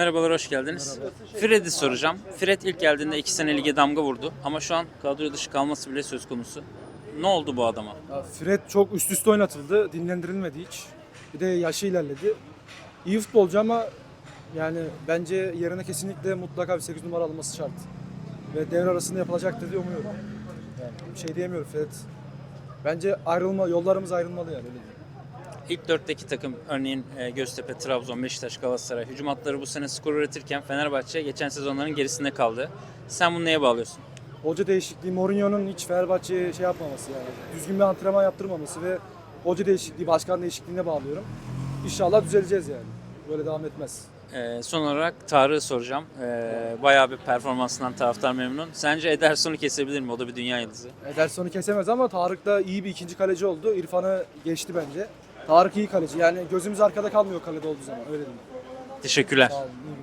Merhabalar, hoş geldiniz. Fred'i soracağım. Fred ilk geldiğinde 2 sene lige damga vurdu ama şu an kadro dışı kalması bile söz konusu. Ne oldu bu adama? Ya Fred çok üst üste oynatıldı. Dinlendirilmedi hiç. Bir de yaşı ilerledi. İyi futbolcu ama yani bence yerine kesinlikle mutlaka bir 8 numara alınması şart. Ve devre arasında yapılacaktır diye umuyorum. Yani bir şey diyemiyorum Fred. Bence ayrılma, yollarımız ayrılmalı yani öyle diyeyim. İlk dörtteki takım örneğin e, Göztepe, Trabzon, Beşiktaş, Galatasaray hücum hatları bu sene skor üretirken Fenerbahçe geçen sezonların gerisinde kaldı. Sen bunu neye bağlıyorsun? Hoca değişikliği, Mourinho'nun hiç Fenerbahçe'ye şey yapmaması yani. Düzgün bir antrenman yaptırmaması ve hoca değişikliği, başkan değişikliğine bağlıyorum. İnşallah düzeleceğiz yani. Böyle devam etmez. E, son olarak Tarık'ı soracağım. E, bayağı bir performansından taraftar memnun. Sence Ederson'u kesebilir mi? O da bir dünya yıldızı. Ederson'u kesemez ama Tarık da iyi bir ikinci kaleci oldu. İrfan'ı geçti bence. Tarık iyi kaleci. Yani gözümüz arkada kalmıyor kalede olduğu zaman. Öyle diyeyim. Teşekkürler. Sağ olun. iyi